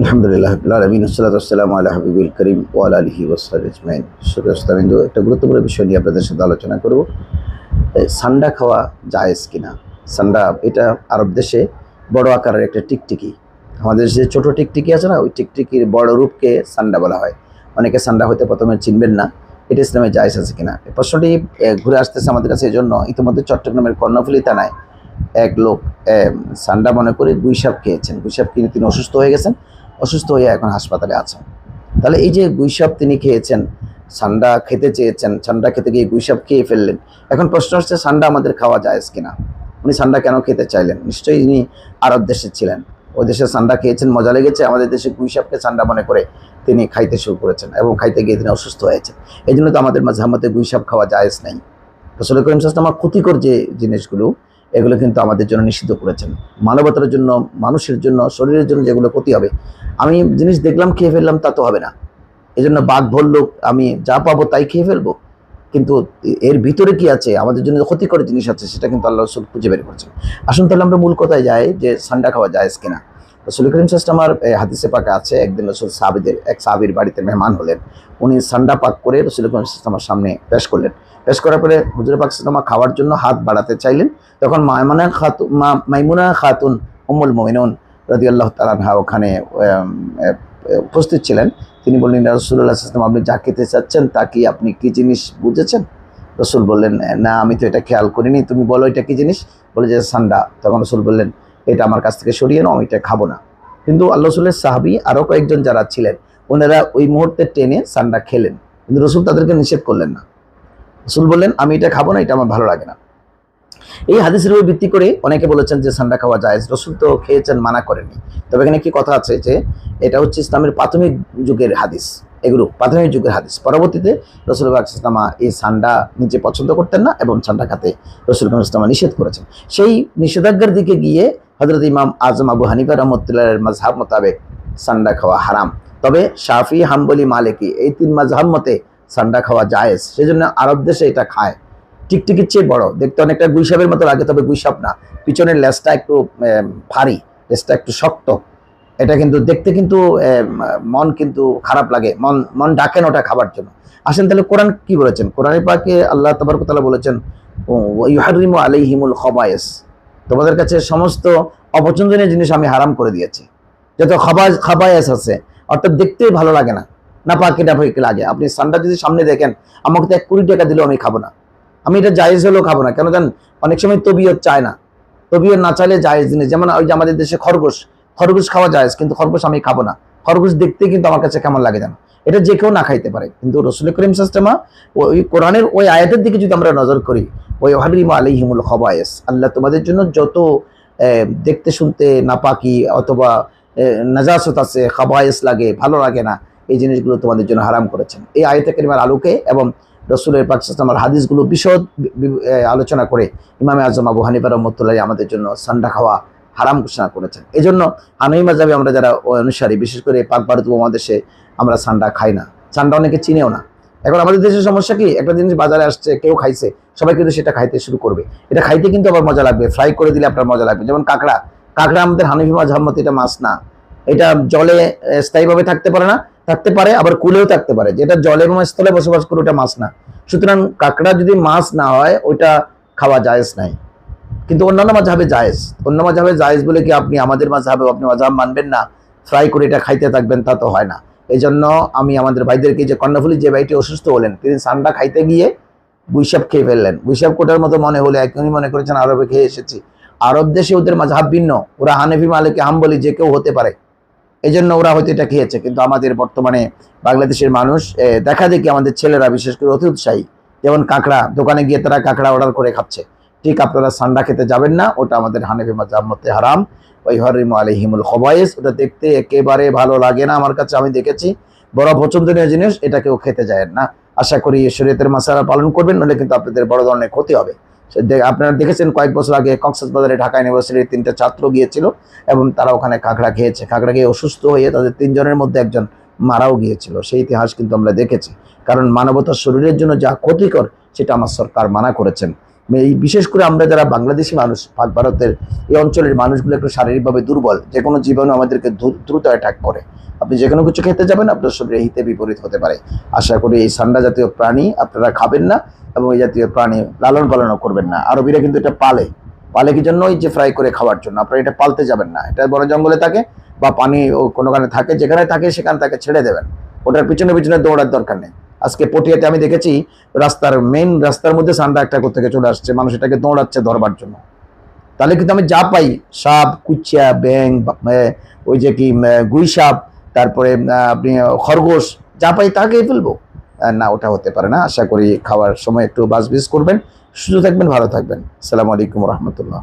আলহামদুলিল্লাহ আলমিন আসসালাম আল্লাহ হাবিবুল করিম ওয়াল আলহি ওসাল ইসমাইন সুরাস্তাবিন্দু একটা গুরুত্বপূর্ণ বিষয় নিয়ে আপনাদের সাথে আলোচনা করব। সান্ডা খাওয়া জায়েজ কিনা? সান্ডা, এটা আরব দেশে বড় আকারের একটা টিকটিকি। আমাদের যে ছোট টিকটিকি আছে না, ওই টিকটিকির বড় রূপকে সান্ডা বলা হয়। অনেকে সান্ডা হয়তো প্রথমে চিনবেন না, এটা ইসলামে জায়েজ আছে কিনা। প্রশ্নটি ঘুরে আসতেছে আমাদের কাছে এই জন্য ইতিমধ্যে চট্টগ্রামের কর্ণফুলি থানায় এক লোক সান্ডা মনে করে গুইসাপ খেয়েছেন। গুইসাপ কিনে তিনি অসুস্থ হয়ে গেছেন। অসুস্থ হয়ে এখন হাসপাতালে আছেন তাহলে এই যে গুইসাপ তিনি খেয়েছেন, সান্ডা খেতে চেয়েছেন, সান্ডা খেতে গিয়ে গুইসাপ খেয়ে ফেললেন, এখন প্রশ্ন হচ্ছে সান্ডা আমাদের খাওয়া যায় কিনা? উনি সান্ডা কেন খেতে চাইলেন? নিশ্চয়ই ইনি আরব দেশে ছিলেন। ওই দেশে সান্ডা খেয়েছেন, মজা লেগেছে, আমাদের দেশে গুইসাপকে সান্ডা মনে করে তিনি খাইতে শুরু করেছেন এবং খাইতে গিয়ে তিনি অসুস্থ হয়েছেন। এই জন্য তো আমাদের মাঝে আমাদের গুইসাপ খাওয়া জায়েজ নাই। রসুল করিম আমার ক্ষতিকর যে জিনিসগুলো এগুলো কিন্তু আমাদের জন্য নিষিদ্ধ করেছেন। মানবতার জন্য, মানুষের জন্য, শরীরের জন্য যেগুলো ক্ষতি হবে। আমি জিনিস দেখলাম, খেয়ে ফেললাম, তা তো হবে না। এজন্য জন্য বাঘ, ভল্লুক, আমি যা পাবো তাই খেয়ে ফেলব। কিন্তু এর ভিতরে কি আছে? আমাদের জন্য ক্ষতিকর জিনিস আছে, সেটা কিন্তু আল্লাহ রসুল খুঁজে বের করছেন। আসুন তাহলে আমরা মূল কথায় যাই যে সান্ডা খাওয়া যায় কিনা। রসুল করিম সাস্ট আমার এ, হাদিসে পাকা আছে একদিন রসুল সাহাবিদের এক সাহাবির বাড়িতে মেহমান হলেন। উনি সান্ডা পাক করে রসুল করিম সাস্ট সামনে পেশ করলেন। পেশ করার পরে হুজুর পাক সাল্লামা খাওয়ার জন্য হাত বাড়াতে চাইলেন। তখন মাইমুনা খাতুন মাইমুনা খাতুন উম্মুল মোমিনুন রাজি আল্লাহ তালানহা ওখানে উপস্থিত ছিলেন। তিনি বললেন রসুল্লাহ আসলাম আপনি যা খেতে চাচ্ছেন তা কি আপনি কি জিনিস বুঝেছেন? রসুল বললেন না আমি তো এটা খেয়াল করিনি তুমি বলো এটা কি জিনিস? বলে যে সান্ডা। তখন রসুল বললেন এটা আমার কাছ থেকে সরিয়ে নাও, আমি এটা খাব না। কিন্তু আল্লাহ রসুলের সাহাবি আরও কয়েকজন যারা ছিলেন, ওনারা ওই মুহূর্তে টেনে সান্ডা খেলেন। কিন্তু রসুল তাদেরকে নিষেধ করলেন না। রসুল বললেন, আমি এটা খাব না, এটা আমার ভালো লাগে না। এই হাদিসের উপর ভিত্তি করে অনেকে বলেছেন যে সান্ডা খাওয়া যায় রসুল তো খেয়েছেন, মানা করেনি তবে এখানে কি কথা আছে যে এটা হচ্ছে ইসলামের প্রাথমিক যুগের হাদিস। এগুলো প্রাথমিক যুগের হাদিস। পরবর্তীতে রসুল ইসলামা এই সান্ডা নিজে পছন্দ করতেন না এবং সান্ডা খাতে রসুল ইসলামা নিষেধ করেছেন। সেই নিষেধাজ্ঞার দিকে গিয়ে হজরত ইমাম আজম আবু হানিফা রহমতুল্লাহের মাজহাব মোতাবেক সান্ডা খাওয়া হারাম। তবে শাফি, হাম্বলি, মালিকি এই তিন মাজহাব মতে সান্ডা খাওয়া জায়েজ। সেই জন্য আরব দেশে এটা খায়। টিকটিকির চেয়ে বড়। দেখতে অনেকটা গুইসাপের মতো লাগে, তবে গুইসাপ না। পিছনের লেজটা একটু ভারী, লেজটা একটু শক্ত। এটা কিন্তু, দেখতে কিন্তু মন কিন্তু খারাপ লাগে। মন মন ডাকেন ওটা খাবার জন্য। আসেন তাহলে কোরআন কি বলেছেন? কোরআনের পাকে আল্লাহ তবরকতালা বলেছেন ইহারিমু আলাইহিমুল খবায়েস। তোমাদের কাছে সমস্ত অপছন্দনীয় জিনিস আমি হারাম করে দিয়েছি। যত খাবাজ খাবায়াস আছে, অর্থাৎ দেখতেই ভালো লাগে না। না পাকি, না লাগে। আপনি সানটা যদি সামনে দেখেন, আমাকে তো এক কুড়ি টাকা দিলেও আমি খাব না। আমি এটা জায়েজ হলেও খাব না। কেন জান অনেক সময় তবিয়ত চায় না। তবিয়ত না চাইলে জায়েজ জিনিস যেমন ওই যে আমাদের দেশে খরগোশ। খরগোশ খাওয়া জায়েজ, কিন্তু খরগোশ আমি খাব না। খরগোশ দেখতে কিন্তু আমার কাছে কেমন লাগে জানো? এটা যে কেউ না খাইতে পারে। কিন্তু রসুল করিম সাস্টেমা ওই কোরআনের ওই আয়াতের দিকে যদি আমরা নজর করি, ওই হারিমা আলিহিমুল খবায়েস, আল্লাহ তোমাদের জন্য যত দেখতে শুনতে নাপাকি অথবা নাজাসত আছে, খাবায়েস লাগে, ভালো লাগে না, এই জিনিসগুলো তোমাদের জন্য হারাম করেছেন। এই আয়তে কেরিমার আলোকে এবং রসুলের পাকিস্তানের হাদিসগুলো বিশদ আলোচনা করে ইমামে আজম আবু হানিফা রহমতুল্লাহ আমাদের জন্য সান্ডা খাওয়া হারাম ঘোষণা করেছেন। এই জন্য হানুই মাজাবে আমরা যারা অনুসারী, বিশেষ করে পাক ভারত উপমহাদেশে আমরা সান্ডা খাই না। সান্ডা অনেকে চিনেও না। এখন আমাদের দেশের সমস্যা কি? একটা জিনিস বাজারে আসছে, কেউ খাইছে, সবাই কিন্তু সেটা খাইতে শুরু করবে। এটা খাইতে কিন্তু আবার মজা লাগবে। ফ্রাই করে দিলে আপনার মজা লাগবে। যেমন কাঁকড়া। কাঁকড়া আমাদের হানিফি মাঝহাব মতে এটা মাছ না। এটা জলে স্থায়ীভাবে থাকতে পারে না। থাকতে পারে, আবার কুলেও থাকতে পারে। যেটা জলে এবং স্থলে বসবাস করে ওটা মাছ না। সুতরাং কাঁকড়া যদি মাছ না হয়, ওইটা খাওয়া জায়েজ নাই। কিন্তু অন্যান্য মাঝাবে জায়েজ। অন্য মাঝাবে জায়েজ বলে কি আপনি আমাদের মাঝাবে আপনি মাঝাব মানবেন না? ফ্রাই করে এটা খাইতে থাকবেন, তা তো হয় না। এই জন্য আমি আমাদের ভাইদেরকে যে কর্ণফুলি যে ভাইটি অসুস্থ হলেন, তিনি সান্ডা খাইতে গিয়ে গুইসাপ খেয়ে ফেললেন। গুইসাপ কোটার মতো মনে হলে একজনই মনে করেছেন, আরবে খেয়ে এসেছি। আরব দেশে ওদের মাঝাব ভিন্ন। ওরা হানেফি, মালিকে হাম বলি যে কেউ হতে পারে। এই জন্য ওরা হয়তো এটা খেয়েছে। কিন্তু আমাদের বর্তমানে বাংলাদেশের মানুষ দেখা দেখি আমাদের ছেলেরা, বিশেষ করে অতি উৎসাহী। যেমন কাঁকড়া, দোকানে গিয়ে তারা কাঁকড়া অর্ডার করে খাচ্ছে। ঠিক আপনারা সান্ডা খেতে যাবেন না, ওটা আমাদের হানেফি মাজাব মতে হারাম। ওই হরিম আলহিমুল খবাইস, ওটা দেখতে একেবারে ভালো লাগে না আমার কাছে, আমি দেখেছি। বড় পছন্দনীয় জিনিস এটা কেউ খেতে যায় না। আশা করি শরীয়তের মাসারা পালন করবেন নাহলে কিন্তু আপনাদের বড় ধরনের ক্ষতি হবে। আপনারা দেখেছেন কয়েক বছর আগে কক্সবাজারে ঢাকা ইউনিভার্সিটির তিনটা ছাত্র গিয়েছিল, এবং তারা ওখানে কাঁকড়া খেয়েছে। কাঁকড়া খেয়ে অসুস্থ হয়ে তাদের তিনজনের মধ্যে একজন মারাও গিয়েছিল। সেই ইতিহাস কিন্তু আমরা দেখেছি। কারণ মানবতার শরীরের জন্য যা ক্ষতিকর, সেটা আমার সরকার মানা করেছেন। এই বিশেষ করে আমরা যারা বাংলাদেশি মানুষ ভারতের এই অঞ্চলের মানুষগুলো একটু শারীরিকভাবে দুর্বল যে কোনো জীবাণু আমাদেরকে দ্রুত অ্যাটাক করে। আপনি যে কোনো কিছু খেতে যাবেন, আপনার শরীরে হিতে বিপরীত হতে পারে। আশা করি এই সান্ডা জাতীয় প্রাণী আপনারা খাবেন না এবং এই জাতীয় প্রাণী লালন পালনও করবেন না। আরবিরা কিন্তু এটা পালে। পালে কি জন্য যে ফ্রাই করে খাওয়ার জন্য। আপনারা এটা পালতে যাবেন না। এটা বন জঙ্গলে থাকে বা পানি ও কোনোখানে থাকে, যেখানে থাকে সেখানে তাকে ছেড়ে দেবেন। ওটার পিছনে পিছনে দৌড়ার দরকার নেই। আজকে পটিয়াতে আমি দেখেছি রাস্তার মেন রাস্তার মধ্যে সান্ডা একটা থেকে চলে আসছে, মানুষ এটাকে দৌড়াচ্ছে ধরবার জন্য। তাহলে কিন্তু আমি যা পাই, সাপ, কুচিয়া ব্যাং ওই যে কি গুই সাপ, তারপরে আপনি খরগোশ, যা পাই তা খেয়ে ফেলব। না, ওটা হতে পারে না, আশা করি খাওয়ার সময় একটু বাসবিস করবেন, সুস্থ থাকবেন, ভালো থাকবেন। আসসালামু আলাইকুম রহমতুল্লাহ।